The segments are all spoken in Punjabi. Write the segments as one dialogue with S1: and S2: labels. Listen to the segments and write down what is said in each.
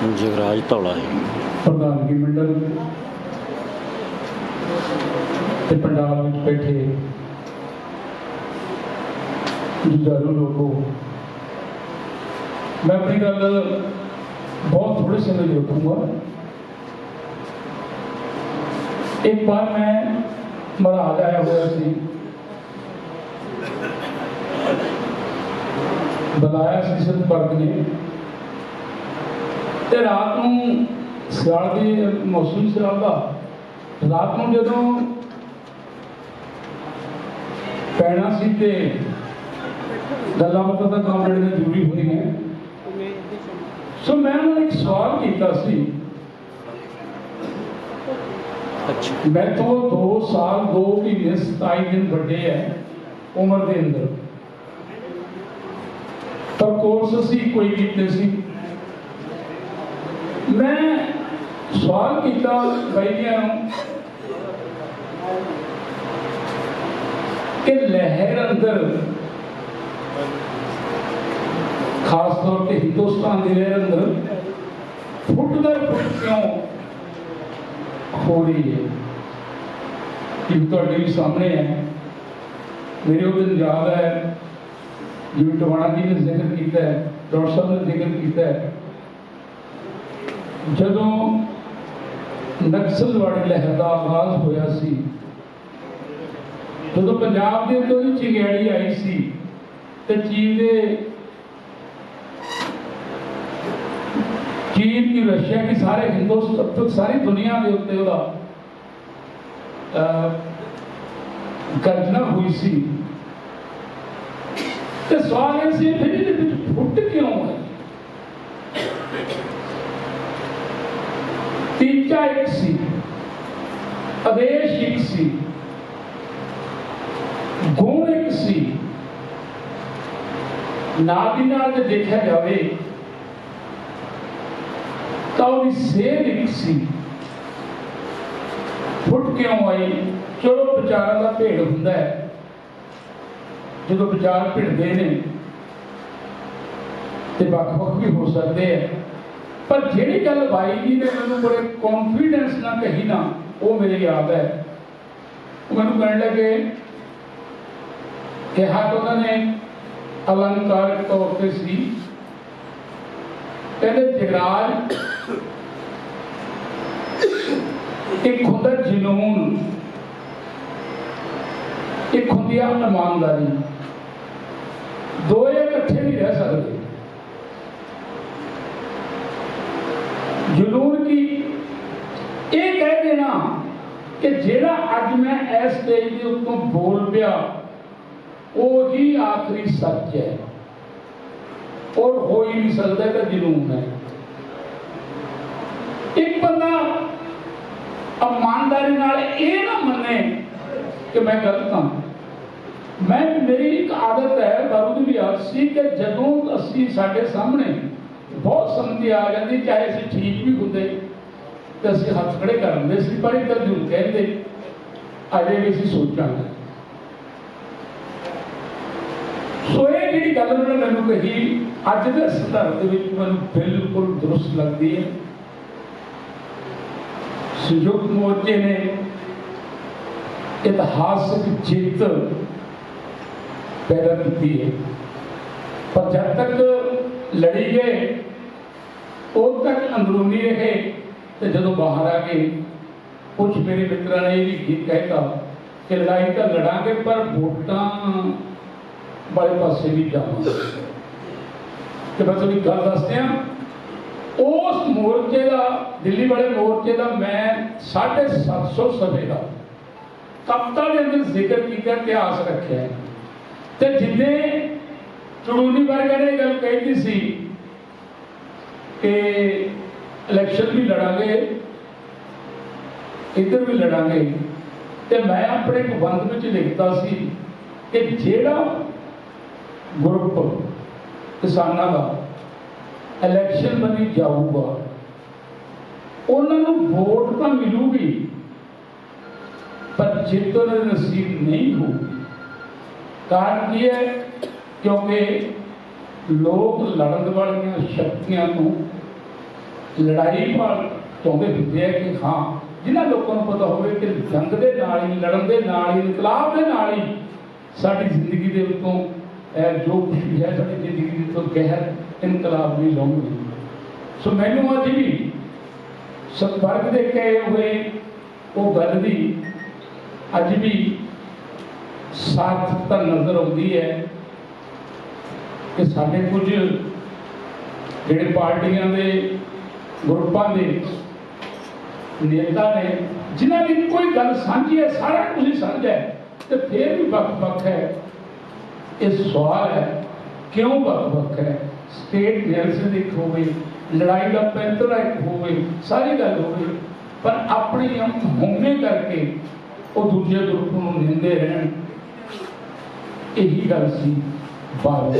S1: ਜਗਰਾਜ ਧੌਲਾ ਹੈ
S2: ਪ੍ਰਧਾਨਗੀ ਮੰਡਲ ਤੇ ਪੰਡਾਲ ਵਿੱਚ ਬੈਠੇ ਜੁਝਾਰੂ ਲੋਕੋ ਮੈਂ ਆਪਣੀ ਗੱਲ ਬਹੁਤ ਥੋੜੇ ਸਮੇਂ ਲਈ ਰੱਖੂੰਗਾ ਇੱਕ ਵਾਰ ਮੈਂ ਮਹਾਰਾਜ ਆਇਆ ਹੋਇਆ ਸੀ ਬੁਲਾਇਆ ਸੀ ਸਤਿ ਨੇ ਤੇ ਰਾਤ ਨੂੰ ਸਿਆਲ ਦੀ ਮੌਸਮ ਸਿਆਲ ਦਾ ਰਾਤ ਨੂੰ ਜਦੋਂ ਪੈਣਾ ਸੀ ਤੇ ਗੱਲਾਂ ਬਾਤਾਂ ਦਾ ਕੰਮ ਜਿਹੜੇ ਨੇ ਜ਼ਰੂਰੀ ਹੋਈਆਂ ਸੋ ਮੈਂ ਉਹਨਾਂ ਨੂੰ ਇੱਕ ਸਵਾਲ ਕੀਤਾ ਸੀ।
S1: ਅੱਛਾ।
S2: ਮੈਂ ਤੋਂ 2 ਸਾਲ 2 ਮਹੀਨੇ 27 ਦਿਨ ਵੱਡੇ ਹੈ ਉਮਰ ਦੇ ਅੰਦਰ। ਪਰ ਕੋਰਸ ਅਸੀਂ ਕੋਈ ਕੀਤੇ ਸੀ। ਮੈਂ ਸਵਾਲ ਕੀਤਾ ਬੈਠਿਆਂ ਨੂੰ ਕਿ ਲਹਿਰ ਅੰਦਰ, ਖਾਸ ਤੌਰ ਤੇ ਹਿੰਦੁਸਤਾਨ ਦੀ ਲਹਿਰ ਅੰਦਰ ਫੁੱਟ ਦਰ ਫੁੱਟ ਕਿਉਂ ਹੋ ਰਹੀ ਹੈ? ਇਹ ਤੁਹਾਡੇ ਵੀ ਸਾਹਮਣੇ ਹੈ। ਮੇਰੇ ਉਹ ਦਿਨ ਯਾਦ ਹੈ ਜਿਵੇਂ ਟਵਾਣਾ ਜੀ ਨੇ ਜ਼ਿਕਰ ਕੀਤਾ ਹੈ, ਡਾਕਟਰ ਸਾਹਿਬ ਨੇ ਜ਼ਿਕਰ ਕੀਤਾ ਹੈ ਜਦੋਂ ਨਕਸਲਵਾੜੀ ਲਹਿਰ ਦਾ ਆਗਾਜ਼ ਹੋਇਆ ਸੀ, ਜਦੋਂ ਪੰਜਾਬ ਦੇ ਉੱਤੇ ਉਹਦੀ ਚਿਗਿਆੜੀ ਆਈ ਸੀ ਤੇ ਚੀਨ ਦੇ ਚੀਨ ਦੀ ਰਸ਼ੀਆ ਕੀ ਸਾਰੇ ਹਿੰਦੁਸਤਾਨ, ਸਾਰੀ ਦੁਨੀਆ ਦੇ ਉੱਤੇ ਉਹਦਾ ਗਰਜਨਾ ਹੋਈ ਸੀ। ਤੇ ਸਵਾਲ ਇਹ ਸੀ, ਫਿਰ ਇਹ ਫੁੱਟ ਕਿਉਂ ਹੈ ਤੀਜਾ ਇੱਕ ਸੀ। ਆਦੇਸ਼ ਇੱਕ ਸੀ। ਗੁਣ ਇੱਕ ਸੀ। ਨਾਲ ਦੀ ਨਾਲ ਜੇ ਦੇਖਿਆ ਜਾਵੇ, ਤਾਂ ਉਹਦੀ ਸੇਧ ਇੱਕ ਸੀ। ਫੁੱਟ ਕਿਉਂ ਆਈ? ਚਲੋ ਵਿਚਾਰਾਂ ਦਾ ਭੇੜ ਹੁੰਦਾ ਹੈ। ਜਦੋਂ ਵਿਚਾਰ ਭਿੜਦੇ ਨੇ, ਤੇ ਵੱਖ-ਵੱਖ ਵੀ ਹੋ ਸਕਦੇ ਆ। ਪਰ ਜਿਹੜੀ ਗੱਲ ਬਾਈ ਜੀ ਨੇ ਮੈਨੂੰ ਬੜੇ ਕੌਨਫੀਡੈਂਸ ਨਾਲ ਕਹੀ ਨਾ, ਉਹ ਮੇਰੇ ਯਾਦ ਹੈ। ਉਹ ਮੈਨੂੰ ਕਹਿਣ ਲੱਗੇ ਕਿ ਹੱਥ ਉਹਨਾਂ ਨੇ ਅਲੰਕਾਰਿਕ ਤੌਰ ਤੇ ਸੀ। ਕਹਿੰਦੇ, ਜਗਰਾਜ ਇੱਕ ਹੁੰਦਾ ਜਨੂਨ ਇੱਕ ਹੁੰਦੀ ਆ ਇਮਾਨਦਾਰੀ ਦੋਏ ਇਕੱਠੇ ਨਹੀਂ ਰਹਿ ਸਕਦੇ ਜਨੂਨ ਕੀ? ਇਹ ਕਹਿ ਦੇਣਾ ਕਿ ਜਿਹੜਾ ਅੱਜ ਮੈਂ ਇਸ ਸਟੇਜ ਦੇ ਉੱਤੋਂ ਬੋਲ ਪਿਆ, ਉਹ ਹੀ ਆਖਰੀ ਸੱਚ ਹੈ। ਔਰ ਹੋ ਹੀ ਨਹੀਂ ਸਕਦਾ ਕਿ ਜਨੂਨ ਹੈ। ਇੱਕ ਬੰਦਾ ਇਮਾਨਦਾਰੀ ਨਾਲ ਇਹ ਨਾ ਮੰਨੇ ਕਿ ਮੈਂ ਗਲਤ ਹਾਂ। ਮੈਂ, ਮੇਰੀ ਇੱਕ ਆਦਤ ਹੈ, ਬਾਬੂ ਦੀ ਵੀ ਆਦਤ ਸੀ ਕਿ ਜਦੋਂ ਅਸੀਂ ਸਾਡੇ ਸਾਹਮਣੇ ਬਹੁਤ ਸੰਗਤੀ ਆ ਜਾਂਦੀ, ਚਾਹੇ ਅਸੀਂ ਠੀਕ ਵੀ ਹੁੰਦੇ, ਤੇ ਅਸੀਂ ਹੱਥ ਖੜੇ ਕਰ ਦਿੰਦੇ ਸੀ, ਪਰ ਇੱਕ ਜ਼ਰੂਰ ਕਹਿੰਦੇ, ਅਜੇ ਵੀ ਅਸੀਂ ਸੋਚਾਂਗੇ। ਸੋ ਇਹ ਜਿਹੜੀ ਗੱਲ ਉਹਨਾਂ ਨੇ ਮੈਨੂੰ ਕਹੀ, ਅੱਜ ਦੇ ਸੰਦਰਭ ਦੇ ਵਿੱਚ ਮੈਨੂੰ ਬਿਲਕੁਲ ਦਰੁਸਤ ਲੱਗਦੀ ਹੈ। ਸੰਯੁਕਤ ਮੋਰਚੇ ਨੇ ਇਤਿਹਾਸਕ ਜਿੱਤ ਪੈਦਾ ਕੀਤੀ ਹੈ। ਪਰ ਜਦ ਤੱਕ ਲੜੀ ਗਏ ਉਦੋਂ ਤੱਕ ਅੰਦਰੂਨੀ ਰਹੇ ਤੇ ਜਦੋਂ ਬਾਹਰ ਆ ਗਏ ਕੁਝ ਮੇਰੇ ਮਿੱਤਰਾਂ ਨੇ ਇਹ ਵੀ ਗੀਤ ਕਹਿਤਾ ਕਿ ਲੜਾਈ ਤਾਂ ਲੜਾਂਗੇ, ਪਰ ਵੋਟਾਂ ਵਾਲੇ ਪਾਸੇ ਵੀ ਜਾਵਾਂਗੇ ਤੇ ਮੈਂ ਤੁਹਾਨੂੰ ਇੱਕ ਗੱਲ ਦੱਸਦੇ ਆ ਉਸ ਮੋਰਚੇ ਦਾ, ਦਿੱਲੀ ਵਾਲੇ ਮੋਰਚੇ ਦਾ ਮੈਂ 750 ਸਭੇ ਦਾ ਕਪਤਾ ਦੇ ਅੰਦਰ ਜ਼ਿਕਰ ਕੀਤਾ, ਇਤਿਹਾਸ ਰੱਖਿਆ ਹੈ। ਤੇ ਜਿੱਦੇ ਚੜੂਨੀ ਵਰਗਾ ਨੇ ਇਹ ਗੱਲ ਕਹੀ ਸੀ ਕਿ ਇਲੈਕਸ਼ਨ ਵੀ ਲੜਾਂਗੇ, ਇੱਧਰ ਵੀ ਲੜਾਂਗੇ। ਤੇ ਮੈਂ ਆਪਣੇ ਇੱਕ ਬੰਦ ਵਿੱਚ ਲਿਖਦਾ ਸੀ ਕਿ ਜਿਹੜਾ ਗਰੁੱਪ ਕਿਸਾਨਾਂ ਦਾ ਇਲੈਕਸ਼ਨ ਬਣੀ ਜਾਊਗਾ, ਉਹਨਾਂ ਨੂੰ ਵੋਟ ਤਾਂ ਮਿਲੂਗੀ, ਪਰ ਜਿੱਤ ਉਹਨਾਂ ਨਸੀਬ ਨਹੀਂ ਹੋਊਗੀ। ਕਾਰਨ ਕੀ ਹੈ? ਕਿਉਂਕਿ ਲੋਕ ਲੜਨ ਵਾਲੀਆਂ ਸ਼ਕਤੀਆਂ ਨੂੰ ਲੜਾਈ ਭਾਲ ਚਾਹੁੰਦੇ ਹੁੰਦੇ ਆ ਕਿ ਹਾਂ, ਜਿਨ੍ਹਾਂ ਲੋਕਾਂ ਨੂੰ ਪਤਾ ਹੋਵੇ ਕਿ ਜੰਗ ਦੇ ਨਾਲ ਹੀ, ਲੜਨ ਦੇ ਨਾਲ ਹੀ, ਇਨਕਲਾਬ ਦੇ ਨਾਲ ਹੀ ਸਾਡੀ ਜ਼ਿੰਦਗੀ ਦੇ ਵਿੱਚੋਂ ਇਹ ਜੋ ਕੁਛ ਵੀ ਹੈ, ਸਾਡੀ ਜ਼ਿੰਦਗੀ ਦੇ ਤੋਂ ਗਹਿਰ ਇਨਕਲਾਬ ਵੀ ਲਾਉਂਦੇ ਸੋ ਮੈਨੂੰ ਅੱਜ ਵੀ ਸਤਿਵਰਗ ਦੇ ਕਹੇ ਹੋਏ ਉਹ ਗੱਲ ਦੀ ਅੱਜ ਵੀ ਸਾਰਥਕਤਾ ਨਜ਼ਰ ਆਉਂਦੀ ਹੈ। ਕਿ ਸਾਡੇ ਕੁਝ ਜਿਹੜੇ ਪਾਰਟੀਆਂ ਦੇ ਗਰੁੱਪਾਂ ਦੇ ਨੇਤਾ ਨੇ, ਜਿਨ੍ਹਾਂ ਦੀ ਕੋਈ ਗੱਲ ਸਾਂਝੀ ਹੈ, ਸਾਰਾ ਕੁਝ ਹੀ ਸਾਂਝਾ ਹੈ, ਤੇ ਫਿਰ ਵੀ ਵੱਖ-ਵੱਖ ਹੈ। ਇਹ ਸਵਾਲ ਹੈ, ਕਿਉਂ ਵੱਖ-ਵੱਖ ਹੈ? ਸਟੇਟ ਨੈਲਸਨ ਇੱਕ ਹੋਵੇ, ਲੜਾਈ ਦਾ ਪੈਂਤਰਾ ਇੱਕ ਹੋਵੇ, ਸਾਰੀ ਗੱਲ ਹੋਵੇ, ਪਰ ਆਪਣੀ ਹੋਣੇ ਕਰਕੇ ਉਹ ਦੂਜੇ ਗਰੁੱਪ ਨੂੰ ਨਿੰਦੇ ਰਹਿਣ, ਇਹੀ ਗੱਲ ਸੀ ਬਾਰੂਦ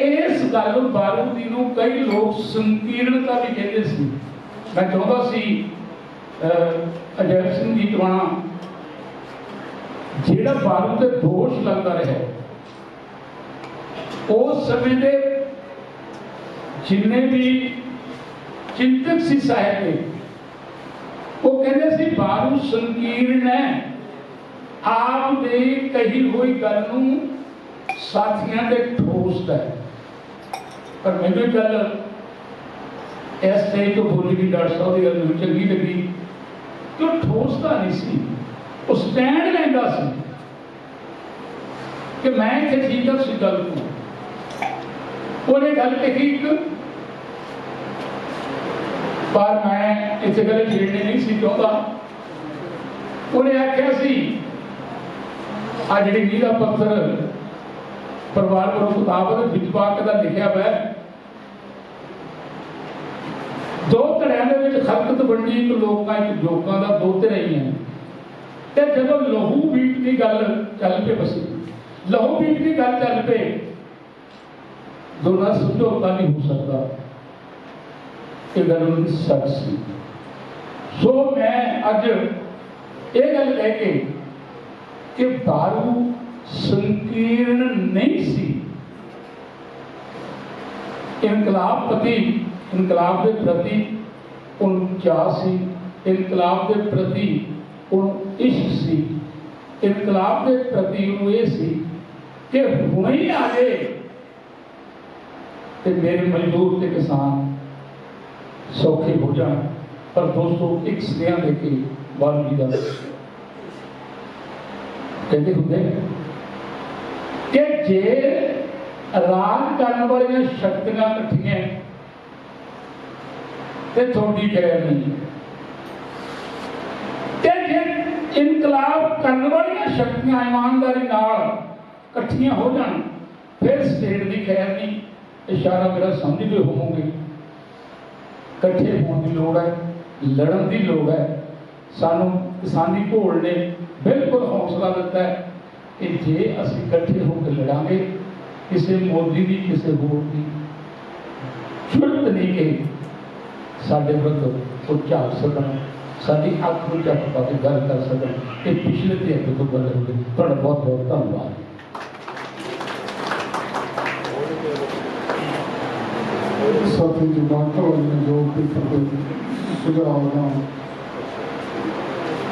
S2: ਇਸ ਗੱਲ ਬਾਰੂਦੀ ਨੂੰ ਕਈ ਲੋਕ ਸੰਕੀਰਣਤਾ ਵੀ ਕਹਿੰਦੇ ਸੀ। ਮੈਂ ਚਾਹੁੰਦਾ ਸੀ ਅਜੈਬ ਸਿੰਘ ਜੀ ਟਵਾਣਾ ਜਿਹੜਾ ਬਾਰੂ ਤੇ ਦੋਸ਼ ਲੱਗਦਾ ਰਿਹਾ, ਉਸ ਸਮੇਂ ਦੇ ਜਿੰਨੇ ਵੀ ਚਿੰਤਕ ਸੀ ਸਾਹਿਬ ਦੇ, ਉਹ ਕਹਿੰਦੇ ਸੀ, ਬਾਰੂ ਸੰਕੀਰਣ ਹੈ। ਆਪ ਦੇ ਕਹੀ ਹੋਈ ਗੱਲ ਨੂੰ ਸਾਥੀਆਂ ਦੇ ਠੋਸਦਾ ਹੈ। ਪਰ ਮੈਨੂੰ ਇਹ ਗੱਲ ਇਸ ਸਟੇਜ ਤੋਂ ਬੋਲੀ ਗਈ ਡਾਕਟਰ ਸਾਹਿਬ ਦੀ ਗੱਲ ਮੈਨੂੰ ਚੰਗੀ ਲੱਗੀ ਕਿ ਉਹ ਠੋਸਦਾ ਨਹੀਂ ਸੀ, ਉਹ ਸਟੈਂਡ ਲੈਂਦਾ ਸੀ ਕਿ ਮੈਂ ਇੱਥੇ ਠੀਕ ਹਾਂ, ਤੁਸੀਂ ਗੱਲ ਨੂੰ ਉਹਨੇ ਗੱਲ ਕਹੀ ਇੱਕ, ਪਰ ਮੈਂ ਇੱਥੇ ਗੱਲ ਛੇੜਨੀ ਨਹੀਂ ਸੀ ਚਾਹੁੰਦਾ। ਉਹਨੇ ਆਖਿਆ ਸੀ, ਆ ਜਿਹੜੀ ਨੀਂਹ ਦਾ ਪੱਥਰ ਪਰਿਵਾਰ ਕੋਲ ਕਿਤਾਬ ਦੇ ਵਿੱਚ ਵਾਕ ਦਾ ਲਿਖਿਆ ਹੋਇਆ ਹੈ। ਦੋ ਧੜਿਆਂ ਦੇ ਵਿੱਚ ਖਲਕਤ ਵੰਡੀ ਇੱਕ ਲੋਕਾਂ, ਇੱਕ ਜੋਕਾਂ ਦਾ, ਦੋ ਧਿਰਾਂ ਹੀ ਹੈ ਤੇ ਜਦੋਂ ਲਹੂ ਬੀਟ ਦੀ ਗੱਲ ਚੱਲ ਪਈ ਬਸ, ਲਹੂ ਬੀਟ ਦੀ ਗੱਲ ਚੱਲ ਪਈ, ਦੋਨਾਂ ਸਮਝੌਤਾ ਨਹੀਂ ਹੋ ਸਕਦਾ। ਇਹ ਗੱਲ ਉਹਨਾਂ ਸੱਚ ਸੀ। ਸੋ ਮੈਂ ਅੱਜ ਇਹ ਗੱਲ ਲੈ ਕੇ ਕਿ ਦਾਰੂ ਸੰਕੀਰਣ ਨਹੀਂ ਸੀ। ਇਨਕਲਾਬ ਪਤੀ ਇਨਕਲਾਬ ਦੇ ਪ੍ਰਤੀ ਉਹਨੂੰ ਚਾਅ ਸੀ ਇਨਕਲਾਬ ਦੇ ਪ੍ਰਤੀ ਉਹਨੂੰ ਇਸ਼ਕ ਸੀ ਇਨਕਲਾਬ ਦੇ ਪ੍ਰਤੀ ਉਹਨੂੰ ਇਹ ਸੀ ਕਿ ਹੁਣੇ ਹੀ ਆ ਜੇ ਤੇ ਮੇਰੇ ਮਜ਼ਦੂਰ ਤੇ ਕਿਸਾਨ ਸੌਖੇ ਹੋ ਜਾਣ ਪਰ ਦੋਸਤੋ ਇੱਕ ਸਨੇਹਾ ਦੇ ਕੇ ਵਾਲਮੀਕੀ ਦਾ ਕਹਿੰਦੇ ਹੁੰਦੇ ਨੇ ਕਿ ਜੇ ਰਾਜ ਕਰਨ ਵਾਲੀਆਂ ਸ਼ਕਤੀਆਂ ਇਕੱਠੀਆਂ ਤੇ ਤੁਹਾਡੀ ਗੈਰ ਨਹੀਂ। ਤੇ ਜੇ ਇਨਕਲਾਬ ਕਰਨ ਵਾਲੀਆਂ ਸ਼ਕਤੀਆਂ ਇਮਾਨਦਾਰੀ ਨਾਲ ਇਕੱਠੀਆਂ ਹੋ ਜਾਣ, ਫਿਰ ਸਟੇਟ ਦੀ ਖੈਰ ਨਹੀਂ। ਇਸ਼ਾਰਾ ਮੇਰਾ ਸਮਝਦੇ ਹੋਵੋਗੇ। ਇਕੱਠੇ ਹੋਣ ਦੀ ਲੋੜ ਹੈ, ਲੜਨ ਦੀ ਲੋੜ ਹੈ। ਸਾਨੂੰ ਕਿਸਾਨੀ ਘੋਲ ਨੇ ਬਿਲਕੁਲ ਹੌਸਲਾ ਦਿੱਤਾ ਹੈ ਕਿ ਜੇ ਅਸੀਂ ਇਕੱਠੇ ਹੋ ਕੇ ਲੜਾਂਗੇ, ਕਿਸੇ ਮੋਦੀ ਦੀ, ਕਿਸੇ ਹੋਰ ਦੀ। ਜ਼ਰੂਰਤ ਨਹੀਂ ਕਿ ਸਾਡੇ ਵਿਰੁੱਧ ਉਹ ਝਾਕ ਸਕਣ ਸਾਡੀ ਅੱਖ ਨੂੰ ਚੱਕ ਪਾ ਕੇ ਗੱਲ ਕਰ ਸਕਣ ਇਹ ਪਿਛਲੇ ਤੇ ਅੱਗੇ ਤੋਂ ਗੱਲ ਹੋ ਤੁਹਾਡਾ ਬਹੁਤ ਬਹੁਤ ਧੰਨਵਾਦ।
S3: ਸਾਥੀ ਜੀ ਮਾਨਤਾ ਜੋ ਕਿ ਫਤੇ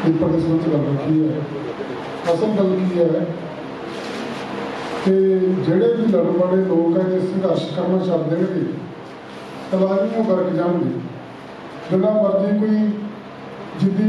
S3: ਇਹ ਪਰ ਸਮਝ ਗੱਲ ਕੀ ਹੈ। ਅਸਲ ਗੱਲ ਕੀ ਹੈ ਕਿ ਜਿਹੜੇ ਵੀ ਲੜਨ ਵਾਲੇ ਲੋਕ ਹੈ ਜੇ ਸੰਘਰਸ਼ ਕਰਨਾ ਛੱਡ ਦੇਣਗੇ ਤਾਂ ਲਾਜ਼ਮੀ ਉਹ ਜਾਣਗੇ। ਜਿੰਨਾ ਮਰਜ਼ੀ ਕੋਈ ਜਿੱਦੀ